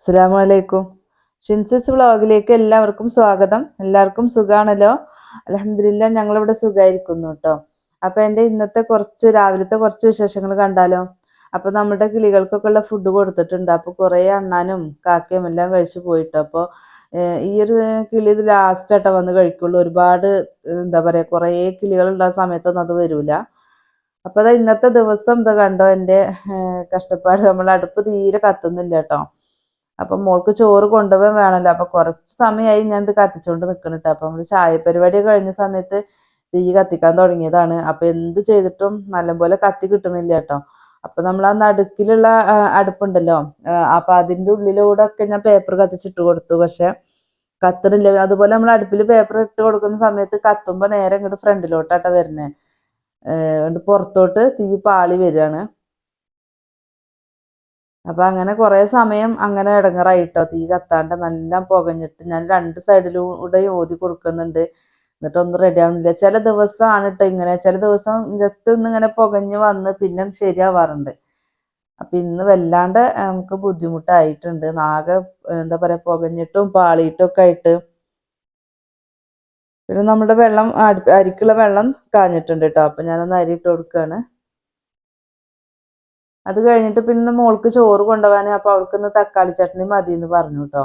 അസ്സാമലൈക്കും ഷിൻസിസ് വ്ളോഗിലേക്ക് എല്ലാവർക്കും സ്വാഗതം. എല്ലാവർക്കും സുഖാണല്ലോ? അലഹമില്ല ഞങ്ങളിവിടെ സുഖമായിരിക്കുന്നു കേട്ടോ അപ്പം എന്റെ ഇന്നത്തെ കുറച്ച് രാവിലത്തെ കുറച്ച് വിശേഷങ്ങൾ കണ്ടാലോ? അപ്പോൾ നമ്മുടെ കിളികൾക്കൊക്കെ ഉള്ള ഫുഡ് കൊടുത്തിട്ടുണ്ട്. അപ്പോൾ കുറേ അണ്ണാനും കാക്കയും എല്ലാം കഴിച്ചു പോയിട്ടോ. അപ്പോൾ ഈ ഒരു കിളി ഇത് ലാസ്റ്റ് ആട്ടോ വന്ന് കഴിക്കുള്ളൂ. ഒരുപാട് എന്താ പറയുക കുറേ കിളികളുണ്ടാകുന്ന സമയത്തൊന്നും അത് വരില്ല അപ്പോൾ അതാ ഇന്നത്തെ ദിവസം ഇത് കണ്ടോ എന്റെ കഷ്ടപ്പാട്. നമ്മൾ അടുപ്പ് തീരെ കത്തുന്നില്ല കേട്ടോ അപ്പൊ മോൾക്ക് ചോറ് കൊണ്ടുപോകാൻ വേണമല്ലോ. അപ്പം കുറച്ച് സമയമായി ഞാൻ ഇത് കത്തിച്ചുകൊണ്ട് നിൽക്കണിട്ട് അപ്പം നമ്മൾ ചായ പരിപാടി കഴിഞ്ഞ സമയത്ത് തീ കത്തിക്കാൻ തുടങ്ങിയതാണ്. അപ്പം എന്ത് ചെയ്തിട്ടും നല്ലപോലെ കത്തി കിട്ടണില്ല കേട്ടോ. അപ്പം നമ്മൾ ആ നടുക്കിലുള്ള അടുപ്പുണ്ടല്ലോ അപ്പം അതിന്റെ ഉള്ളിലൂടെ ഒക്കെ ഞാൻ പേപ്പർ കത്തിച്ചിട്ട് കൊടുത്തു. പക്ഷെ കത്തണില്ല. അതുപോലെ നമ്മൾ അടുപ്പിൽ പേപ്പർ ഇട്ട് കൊടുക്കുന്ന സമയത്ത് കത്തുമ്പോൾ നേരെ ഇങ്ങോട്ട് ഫ്രണ്ടിലോട്ടാട്ടോ വരുന്നത് എന്നിട്ട് പുറത്തോട്ട് തീ പാളി വരികയാണ്. അപ്പൊ അങ്ങനെ കുറേ സമയം അങ്ങനെ ഇടങ്ങറായിട്ടോ തീ കത്താണ്ട് നല്ല പുകഞ്ഞിട്ട് ഞാൻ രണ്ട് സൈഡിലൂടെ ഓതി കൊടുക്കുന്നുണ്ട്. എന്നിട്ടൊന്നും റെഡി ആവുന്നില്ല. ചില ദിവസമാണ് കേട്ടോ ഇങ്ങനെ. ചില ദിവസം ജസ്റ്റ് ഒന്ന് ഇങ്ങനെ പുകഞ്ഞ് വന്ന് പിന്നെ ശരിയാവാറുണ്ട്. അപ്പം ഇന്ന് വല്ലാണ്ട് നമുക്ക് ബുദ്ധിമുട്ടായിട്ടുണ്ട്. ആകെ എന്താ പറയുക പുകഞ്ഞിട്ടും പാളിയിട്ടും ഒക്കെ ആയിട്ട്. പിന്നെ നമ്മുടെ വെള്ളം അരിക്കുള്ള വെള്ളം കാഞ്ഞിട്ടുണ്ട് കേട്ടോ അപ്പം ഞാനൊന്ന് അരി ഇട്ട് കൊടുക്കുകയാണ് അത് കഴിഞ്ഞിട്ട് പിന്നെ മോൾക്ക് ചോറ് കൊണ്ടുപോകാൻ അപ്പൊ അവൾക്കൊന്ന് തക്കാളി ചട്നി മതി എന്ന് പറഞ്ഞു കേട്ടോ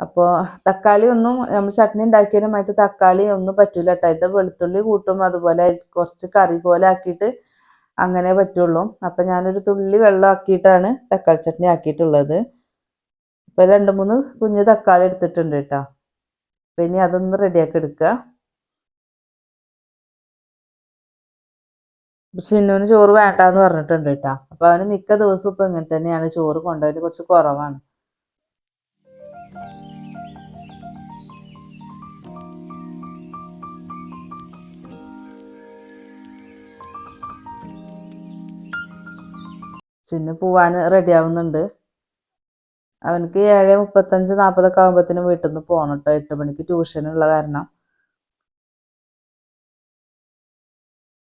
അപ്പോൾ തക്കാളി ഒന്നും നമ്മൾ ചട്നി ഉണ്ടാക്കിയതിന് മറ്റേ തക്കാളി ഒന്നും പറ്റൂല കേട്ടോ ഇത് വെളുത്തുള്ളി കൂട്ടും അതുപോലെ കുറച്ച് കറി പോലെ ആക്കിയിട്ട് അങ്ങനെ പറ്റുള്ളൂ. അപ്പൊ ഞാനൊരു തുള്ളി വെള്ളം ആക്കിയിട്ടാണ് തക്കാളി ചട്നി ആക്കിയിട്ടുള്ളത്. ഇപ്പൊ രണ്ട് മൂന്ന് കുഞ്ഞ് തക്കാളി എടുത്തിട്ടുണ്ട് കേട്ടോ പിന്നെ ഇനി അതൊന്ന് റെഡിയാക്കി എടുക്കുക ചിന്നുവിന് ചോറ് വേണ്ടാന്ന് പറഞ്ഞിട്ടുണ്ട് കേട്ടോ. അപ്പൊ അവന് മിക്ക ദിവസവും ഇപ്പൊ ഇങ്ങനെ തന്നെയാണ്. ചോറ് കൊണ്ടുപോയി കുറച്ച് കുറവാണ്. ചിന്നു പോവാൻ റെഡി ആവുന്നുണ്ട്. അവനക്ക് ഏഴ് മുപ്പത്തഞ്ച് നാൽപ്പതൊക്കെ ആകുമ്പോഴത്തേനും വീട്ടിൽ നിന്ന് പോകണം കേട്ടോ. എട്ട് മണിക്ക് ട്യൂഷൻ ഉള്ള കാരണം.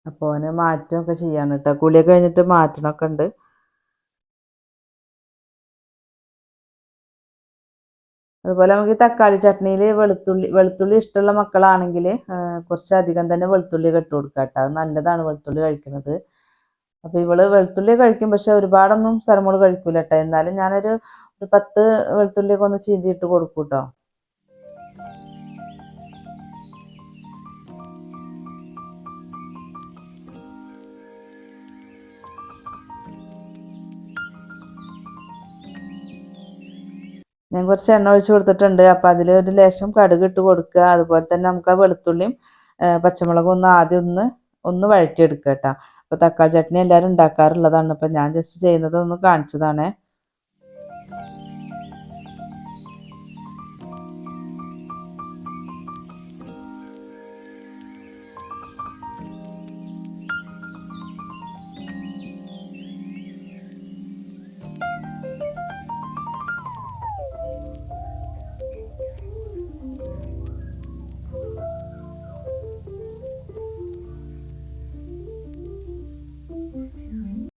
അപ്പോൾ അവന് മാറ്റമൊക്കെ ചെയ്യാണ് കേട്ടോ കുളിയൊക്കെ കഴിഞ്ഞിട്ട് മാറ്റണമൊക്കെ ഉണ്ട്. അതുപോലെ നമുക്ക് ഈ തക്കാളി ചട്നിയിൽ വെളുത്തുള്ളി വെളുത്തുള്ളി ഇഷ്ടമുള്ള മക്കളാണെങ്കിൽ കുറച്ചധികം തന്നെ വെളുത്തുള്ളി ഇട്ട് കൊടുക്കുക കേട്ടോ അത് നല്ലതാണ് വെളുത്തുള്ളി കഴിക്കുന്നത്. അപ്പോൾ ഇവൾ വെളുത്തുള്ളി കഴിക്കും പക്ഷെ ഒരുപാടൊന്നും സ്ഥലമോൾ കഴിക്കൂല കേട്ടോ എന്നാലും ഞാനൊരു ഒരു പത്ത് വെളുത്തുള്ളിയൊക്കെ ഒന്ന് ചീന്തിയിട്ട് കൊടുക്കും കേട്ടോ ഞാൻ കുറച്ച് എണ്ണ ഒഴിച്ച് കൊടുത്തിട്ടുണ്ട്. അപ്പോൾ അതിൽ ഒരു ലേശം കടുക് ഇട്ട് കൊടുക്കുക. അതുപോലെ തന്നെ നമുക്ക് ആ വെളുത്തുള്ളിയും പച്ചമുളകും ഒന്ന് ആദ്യം ഒന്ന് ഒന്ന് വഴറ്റിയെടുക്കുക കേട്ടോ. അപ്പോൾ തക്കാളി ചട്നി എല്ലാവരും ഉണ്ടാക്കാറുള്ളതാണ്. അപ്പോൾ ഞാൻ ജസ്റ്റ് ചെയ്യുന്നത് ഒന്ന് കാണിച്ചതാണേ.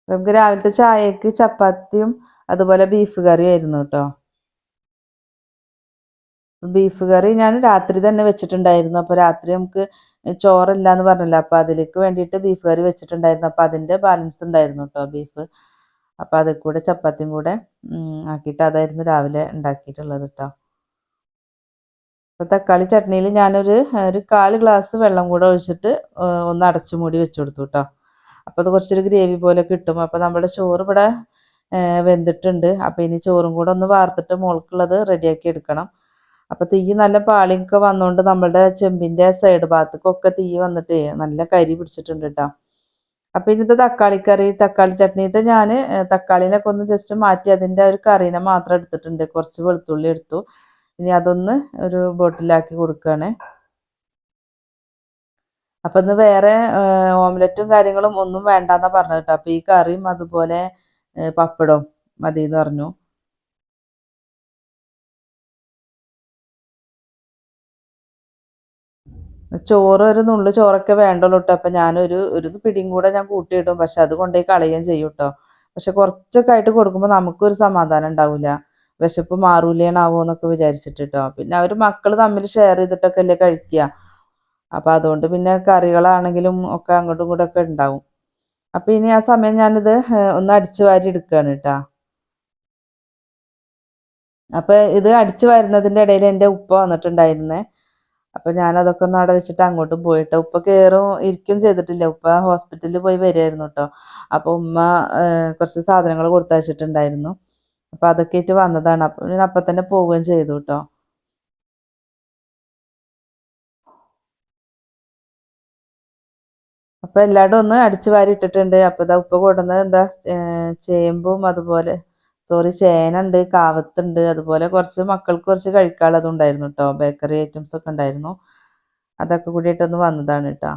നമുക്ക് രാവിലത്തെ ചായക്ക് ചപ്പാത്തിയും അതുപോലെ ബീഫ് കറിയും ആയിരുന്നു കേട്ടോ. ബീഫ് കറി ഞാൻ രാത്രി തന്നെ വെച്ചിട്ടുണ്ടായിരുന്നു. അപ്പോൾ രാത്രി നമുക്ക് ചോറില്ല എന്ന് പറഞ്ഞല്ലോ. അപ്പോൾ അതിലേക്ക് വേണ്ടിയിട്ട് ബീഫ് കറി വെച്ചിട്ടുണ്ടായിരുന്നു. അപ്പോൾ അതിന്റെ ബാലൻസ് ഉണ്ടായിരുന്നു കേട്ടോ ബീഫ് അപ്പോൾ അതിൽ കൂടെ ചപ്പാത്തിയും കൂടെ ആക്കിയിട്ട് അതായിരുന്നു രാവിലെ ഉണ്ടാക്കിയിട്ടുള്ളത് കേട്ടോ. അപ്പോൾ തക്കാളി ചട്നിയിൽ ഞാനൊരു ഒരു കാൽ ഗ്ലാസ് വെള്ളം കൂടെ ഒഴിച്ചിട്ട് ഒന്ന് അടച്ചു മൂടി വെച്ചു കൊടുത്തു കേട്ടോ. അപ്പോൾ അത് കുറച്ചൊരു ഗ്രേവി പോലെ കിട്ടും. അപ്പോൾ നമ്മുടെ ചോറ് ഇവിടെ വെന്തിട്ടുണ്ട്. അപ്പോൾ ഇനി ചോറും കൂടെ ഒന്ന് വാർത്തിട്ട് മുകൾക്കുള്ളത് റെഡിയാക്കി എടുക്കണം. അപ്പോൾ തീ നല്ല പാളിയൊക്കെ വന്നുകൊണ്ട് നമ്മുടെ ചെമ്പിന്റെ സൈഡ് ഭാഗത്തേക്കൊക്കെ തീ വന്നിട്ട് നല്ല കരി പിടിച്ചിട്ടുണ്ട് കേട്ടോ. അപ്പോൾ ഇന്നത്തെ തക്കാളിക്കറി തക്കാളി ചട്നി ഇത് ഞാൻ തക്കാളിനൊക്കെ ഒന്ന് ജസ്റ്റ് മാറ്റി അതിന്റെ ഒരു കറീനെ മാത്രം എടുത്തിട്ടുണ്ട്. കുറച്ച് വെളുത്തുള്ളി എടുത്തു. ഇനി അതൊന്ന് ഒരു ബോട്ടിലാക്കി കൊടുക്കുകയാണ് അപ്പം ഇന്ന് വേറെ ഓംലെറ്റും കാര്യങ്ങളും ഒന്നും വേണ്ടെന്നാ പറഞ്ഞത് കേട്ടോ അപ്പോൾ ഈ കറിയും അതുപോലെ പപ്പടം പപ്പടവും മതി എന്ന് പറഞ്ഞു. ചോറ് ഒരു നുള്ളു ചോറൊക്കെ വേണ്ടുള്ളൂ കേട്ടോ അപ്പം ഞാനൊരു ഒരു പിടിയും കൂടെ ഞാൻ കൂട്ടിയിടും. പക്ഷെ അത് കൊണ്ടുപോയി കളയുകയും ചെയ്യും കേട്ടോ പക്ഷെ കുറച്ചൊക്കെ ആയിട്ട് കൊടുക്കുമ്പോൾ നമുക്കൊരു സമാധാനം ഉണ്ടാവില്ല വിശപ്പ് മാറൂലേണാവോ എന്നൊക്കെ വിചാരിച്ചിട്ട് കേട്ടോ പിന്നെ അവർ മക്കൾ തമ്മിൽ ഷെയർ ചെയ്തിട്ടൊക്കെ അല്ലേ കഴിക്കുക അപ്പോൾ അതുകൊണ്ട് പിന്നെ കറികളാണെങ്കിലും ഒക്കെ അങ്ങോട്ടും ഇങ്ങോട്ടും ഒക്കെ ഉണ്ടാവും. അപ്പോൾ ഇനി ആ സമയം ഞാനിത് ഒന്ന് അടിച്ചു വാരി എടുക്കുകയാണ് കേട്ടോ അപ്പോൾ ഇത് അടിച്ചു വരുന്നതിന്റെ ഇടയിൽ എന്റെ ഉപ്പ വന്നിട്ടുണ്ടായിരുന്നേ. അപ്പോൾ ഞാനതൊക്കെ ഒന്ന് അവിടെ വെച്ചിട്ട് അങ്ങോട്ടും പോയിട്ട് ഉപ്പ കയറും ഇരിക്കും ചെയ്തിട്ടില്ല. ഉപ്പ ഹോസ്പിറ്റലിൽ പോയി വരികയായിരുന്നു കേട്ടോ അപ്പോൾ ഉമ്മ കുറച്ച് സാധനങ്ങൾ കൊടുത്തയച്ചിട്ടുണ്ടായിരുന്നു. അപ്പോൾ അതൊക്കെ ആയിട്ട് വന്നതാണ്. അപ്പം ഞാൻ അപ്പം തന്നെ പോവുകയും ചെയ്തു കേട്ടോ അപ്പോൾ എല്ലായിടും ഒന്ന് അടിച്ചു വാരി ഇട്ടിട്ടുണ്ട്. അപ്പോൾ ഇതാ ഉപ്പ കൊണ്ടുവന്നത് എന്താ ചേമ്പും അതുപോലെ സോറി ചേന ഉണ്ട് കാവത്തുണ്ട്. അതുപോലെ കുറച്ച് മക്കൾക്ക് കുറച്ച് കഴിക്കാനുള്ളതും ഉണ്ടായിരുന്നു കേട്ടോ ബേക്കറി ഐറ്റംസ് ഒക്കെ ഉണ്ടായിരുന്നു. അതൊക്കെ കൂടിയിട്ടൊന്ന് വന്നതാണ് കേട്ടോ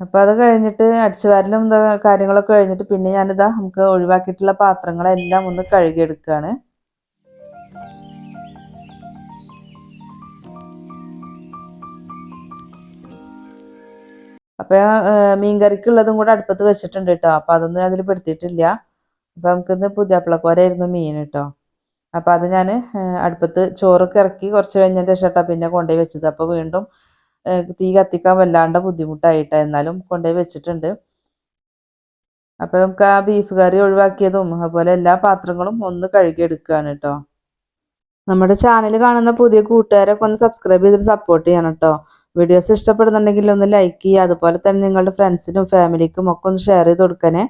അപ്പോൾ അത് കഴിഞ്ഞിട്ട് അടിച്ചു വാരലും എന്താ കാര്യങ്ങളൊക്കെ കഴിഞ്ഞിട്ട് പിന്നെ ഞാനിതാ നമുക്ക് ഒഴിവാക്കിയിട്ടുള്ള പാത്രങ്ങളെല്ലാം ഒന്ന് കഴുകിയെടുക്കുകയാണ് അപ്പോൾ മീൻ കറിക്കുള്ളതും കൂടെ അടുപ്പത്ത് വെച്ചിട്ടുണ്ട് കേട്ടോ അപ്പം അതൊന്നും അതിൽ പെടുത്തിയിട്ടില്ല. അപ്പം നമുക്കിന്ന് പുതിയാപ്പിളക്കോരായിരുന്നു മീൻ കേട്ടോ അപ്പം അത് ഞാൻ അടുപ്പത്ത് ചോറൊക്കെ ഇറക്കി കുറച്ച് കഴിഞ്ഞതിന്റെ ശേഷം പിന്നെ കൊണ്ടുപോയി വെച്ചത്. അപ്പോൾ വീണ്ടും തീ കത്തിക്കാൻ വല്ലാണ്ട് ബുദ്ധിമുട്ടായിട്ടാ എന്നാലും കൊണ്ടുപോയി വെച്ചിട്ടുണ്ട്. അപ്പോൾ നമുക്ക് ആ ബീഫ് കറി ഒഴിവാക്കിയതും അതുപോലെ എല്ലാ പാത്രങ്ങളും ഒന്ന് കഴുകിയെടുക്കുകയാണ് കേട്ടോ നമ്മുടെ ചാനൽ കാണുന്ന പുതിയ കൂട്ടുകാരൊക്കെ ഒന്ന് സബ്സ്ക്രൈബ് ചെയ്തിട്ട് സപ്പോർട്ട് ചെയ്യണം കേട്ടോ വീഡിയോസ് ഇഷ്ടപ്പെടുന്നുണ്ടെങ്കിൽ ഒന്ന് ലൈക്ക് ചെയ്യുക. അതുപോലെ തന്നെ നിങ്ങളുടെ ഫ്രണ്ട്സിനും ഫാമിലിക്കും ഒക്കെ ഒന്ന് ഷെയർ ചെയ്ത് കൊടുക്കണേ.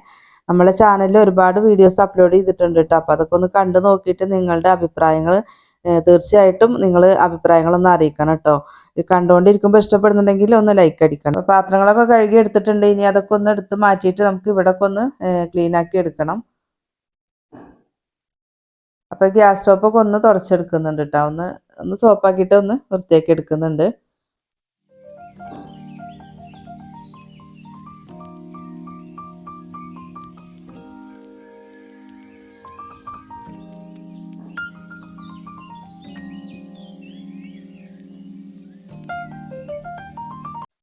നമ്മളെ ചാനലിൽ ഒരുപാട് വീഡിയോസ് അപ്ലോഡ് ചെയ്തിട്ടുണ്ട് കേട്ടോ അപ്പോൾ അതൊക്കെ ഒന്ന് കണ്ടു നോക്കിയിട്ട് നിങ്ങളുടെ അഭിപ്രായങ്ങൾ തീർച്ചയായിട്ടും നിങ്ങൾ അഭിപ്രായങ്ങളൊന്ന് അറിയിക്കണം കേട്ടോ കണ്ടുകൊണ്ടിരിക്കുമ്പോൾ ഇഷ്ടപ്പെടുന്നുണ്ടെങ്കിൽ ഒന്ന് ലൈക്ക് അടിക്കണം. പാത്രങ്ങളൊക്കെ കഴുകി എടുത്തിട്ടുണ്ട്. ഇനി അതൊക്കെ ഒന്ന് എടുത്ത് മാറ്റിയിട്ട് നമുക്ക് ഇവിടെ ഒന്ന് ക്ലീൻ ആക്കി എടുക്കണം. അപ്പോൾ ഗ്യാസ് സ്റ്റോപ്പൊക്കെ ഒന്ന് തുടച്ചെടുക്കുന്നുണ്ട് കേട്ടോ ഒന്ന് ഒന്ന് സോപ്പാക്കിയിട്ട് ഒന്ന് വൃത്തിയാക്കി എടുക്കുന്നുണ്ട്.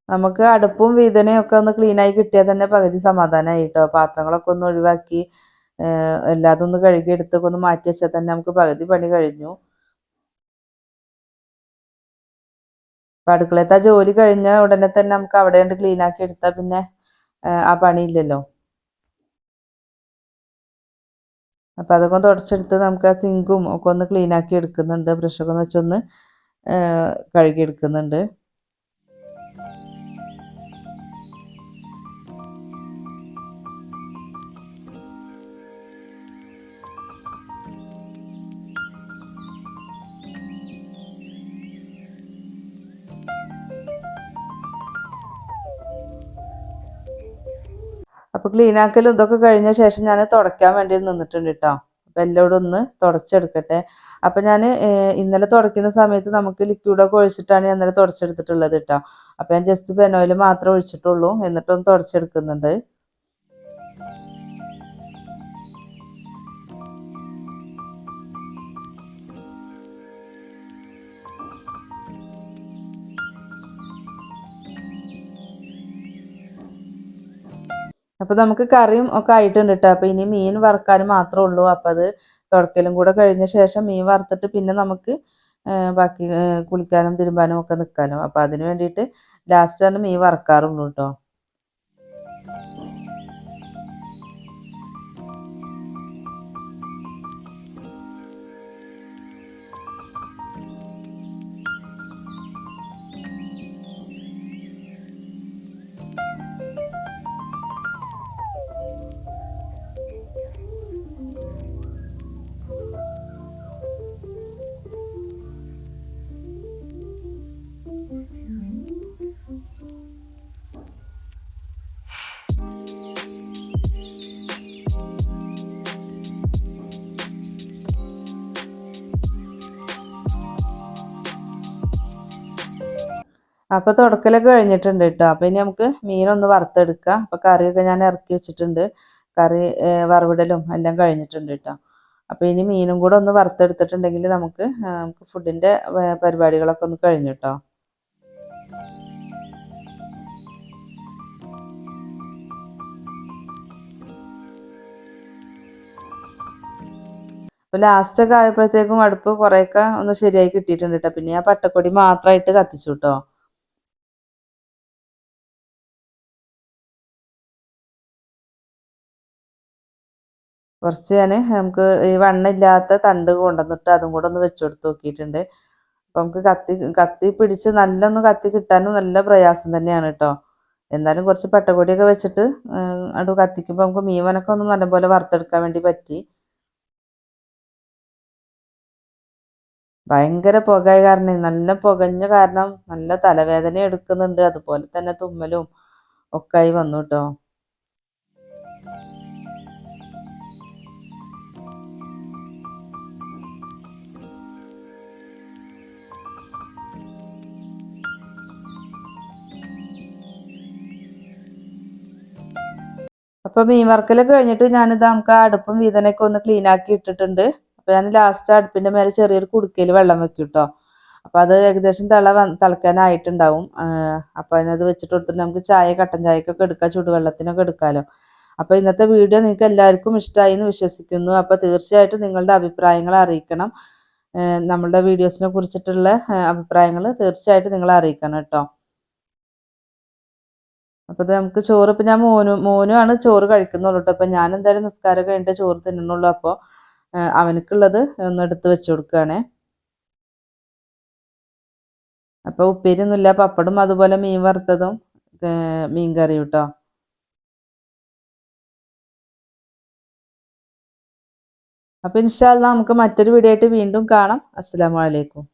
നമുക്ക് അടുപ്പും വീതനയും ഒക്കെ ഒന്ന് ക്ലീൻ ആയി കിട്ടിയാൽ തന്നെ പകുതി സമാധാനമായി കേട്ടോ പാത്രങ്ങളൊക്കെ ഒന്ന് ഒഴിവാക്കി എല്ലാതും ഒന്ന് കഴുകി എടുത്തൊക്കെ ഒന്ന് മാറ്റി വെച്ചാൽ തന്നെ നമുക്ക് പകുതി പണി കഴിഞ്ഞു. അപ്പൊ അടുക്കളത്തെ ജോലി കഴിഞ്ഞ ഉടനെ തന്നെ നമുക്ക് അവിടെ കണ്ട് ക്ലീൻ ആക്കി എടുത്താൽ പിന്നെ ആ പണിയില്ലല്ലോ അപ്പൊ അതൊക്കെ തുടച്ചെടുത്ത് നമുക്ക് ആ സിങ്കും ഒക്കെ ഒന്ന് ക്ലീൻ ആക്കി എടുക്കുന്നുണ്ട്. ബ്രഷൊക്കെ ഒന്ന് വെച്ചൊന്ന് ഏഹ് അപ്പോൾ ക്ലീൻ ആക്കലും ഇതൊക്കെ കഴിഞ്ഞ ശേഷം ഞാൻ തുടയ്ക്കാൻ വേണ്ടി നിന്നിട്ടുണ്ട് കേട്ടോ അപ്പോൾ എല്ലാവരും ഒന്ന് തുടച്ചെടുക്കട്ടെ. അപ്പോൾ ഞാൻ ഇന്നലെ തുടയ്ക്കുന്ന സമയത്ത് നമുക്ക് ലിക്വിഡൊക്കെ ഒഴിച്ചിട്ടാണ് ഇന്നലെ തുടച്ചെടുത്തിട്ടുള്ളത് കേട്ടോ അപ്പോൾ ഞാൻ ജസ്റ്റ് പെനോയിൽ മാത്രം ഒഴിച്ചിട്ടുള്ളൂ. എന്നിട്ടൊന്ന് തുടച്ചെടുക്കുന്നുണ്ട്. അപ്പോൾ നമുക്ക് കറിയും ഒക്കെ ആയിട്ടുണ്ട് കേട്ടോ അപ്പോൾ ഇനി മീൻ വറുക്കാൻ മാത്രമേ ഉള്ളൂ. അപ്പോൾ അത് തുടക്കലും കൂടെ കഴിഞ്ഞ ശേഷം മീൻ വറുത്തിട്ട് പിന്നെ നമുക്ക് ബാക്കി കുളിക്കാനും തിരുമ്പാനും ഒക്കെ നിൽക്കാനും അപ്പോൾ അതിന് വേണ്ടിയിട്ട് ലാസ്റ്റാണ് മീൻ വറക്കാറുള്ളൂ കേട്ടോ അപ്പോൾ തുടക്കലൊക്കെ കഴിഞ്ഞിട്ടുണ്ട് കേട്ടോ അപ്പോൾ ഇനി നമുക്ക് മീനൊന്ന് വറുത്തെടുക്കാം. അപ്പോൾ കറിയൊക്കെ ഞാൻ ഇറക്കി വെച്ചിട്ടുണ്ട്. കറി വറവിടലും എല്ലാം കഴിഞ്ഞിട്ടുണ്ട് കേട്ടോ അപ്പോൾ ഇനി മീനും കൂടെ ഒന്ന് വറുത്തെടുത്തിട്ടുണ്ടെങ്കിൽ നമുക്ക് നമുക്ക് ഫുഡിന്റെ പരിപാടികളൊക്കെ ഒന്ന് കഴിഞ്ഞു കേട്ടോ അപ്പോൾ ലാസ്റ്റൊക്കെ ആയപ്പോഴത്തേക്കും അടുപ്പ് കുറേയൊക്കെ ഒന്ന് ശരിയായി കിട്ടിയിട്ടുണ്ട് കേട്ടോ പിന്നെ ആ പട്ടക്കൊടി മാത്രമായിട്ട് കത്തിച്ചു കേട്ടോ കുറച്ച് ഞാൻ നമുക്ക് ഈ വണ്ണില്ലാത്ത തണ്ട് കൊണ്ടുവന്നിട്ട് അതും കൂടെ ഒന്ന് വെച്ച് കൊടുത്ത് നോക്കിയിട്ടുണ്ട്. അപ്പം നമുക്ക് കത്തി കത്തി പിടിച്ച് നല്ലൊന്ന് കത്തി കിട്ടാനും നല്ല പ്രയാസം തന്നെയാണ് കേട്ടോ. എന്നാലും കുറച്ച് പട്ടപ്പൊടിയൊക്കെ വെച്ചിട്ട് അത് കത്തിക്കുമ്പോൾ നമുക്ക് മീവനൊക്കെ വനക്കം ഒന്ന് നല്ലപോലെ വറുത്തെടുക്കാൻ വേണ്ടി പറ്റി. ഭയങ്കര പുകയ കാരണം നല്ല പുകഞ്ഞ കാരണം നല്ല തലവേദന എടുക്കുന്നുണ്ട്. അതുപോലെ തന്നെ തുമ്മലും ഒക്കെ ആയി വന്നു കേട്ടോ. അപ്പോൾ മീൻ വറക്കലൊക്കെ കഴിഞ്ഞിട്ട് ഞാനിത് നമുക്ക് അടുപ്പും വീതനൊക്കെ ഒന്ന് ക്ലീൻ ആക്കി ഇട്ടിട്ടുണ്ട്. അപ്പോൾ ഞാൻ ലാസ്റ്റ് അടുപ്പിന്റെ മേലെ ചെറിയൊരു കുടുക്കയിൽ വെള്ളം വെക്കും കേട്ടോ അപ്പോൾ അത് ഏകദേശം തിള തിളക്കാനായിട്ടുണ്ടാവും. അപ്പോൾ അതിനത് വെച്ചിട്ട് കൊടുത്തിട്ട് നമുക്ക് ചായ കട്ടൻ ചായക്കൊക്കെ എടുക്കാം ചൂടുവെള്ളത്തിനൊക്കെ എടുക്കാമല്ലോ അപ്പോൾ ഇന്നത്തെ വീഡിയോ നിങ്ങൾക്ക് എല്ലാവർക്കും ഇഷ്ടമായി എന്ന് വിശ്വസിക്കുന്നു. അപ്പോൾ തീർച്ചയായിട്ടും നിങ്ങളുടെ അഭിപ്രായങ്ങൾ അറിയിക്കണം. നമ്മളുടെ വീഡിയോസിനെ കുറിച്ചിട്ടുള്ള അഭിപ്രായങ്ങൾ തീർച്ചയായിട്ടും നിങ്ങൾ അറിയിക്കണം കേട്ടോ. അപ്പോൾ നമുക്ക് ചോറ് ഇപ്പം ഞാൻ മോനു മോനുമാണ് ചോറ് കഴിക്കുന്നുള്ളൂ കേട്ടോ അപ്പം ഞാൻ എന്തായാലും നിസ്കാരം കഴിഞ്ഞിട്ട് ചോറ് തിന്നുള്ളൂ അപ്പോൾ അവനക്കുള്ളത് ഒന്ന് എടുത്ത് വെച്ച് കൊടുക്കുകയാണേ അപ്പോൾ ഉപ്പേരിയൊന്നുമില്ല. പപ്പടും അതുപോലെ മീൻ വറുത്തതും മീൻ കറിയും കേട്ടോ അപ്പോൾ ഇൻഷാല്ല നമുക്ക് മറ്റൊരു വീഡിയോ ആയിട്ട് വീണ്ടും കാണാം. അസ്സാം വലൈക്കും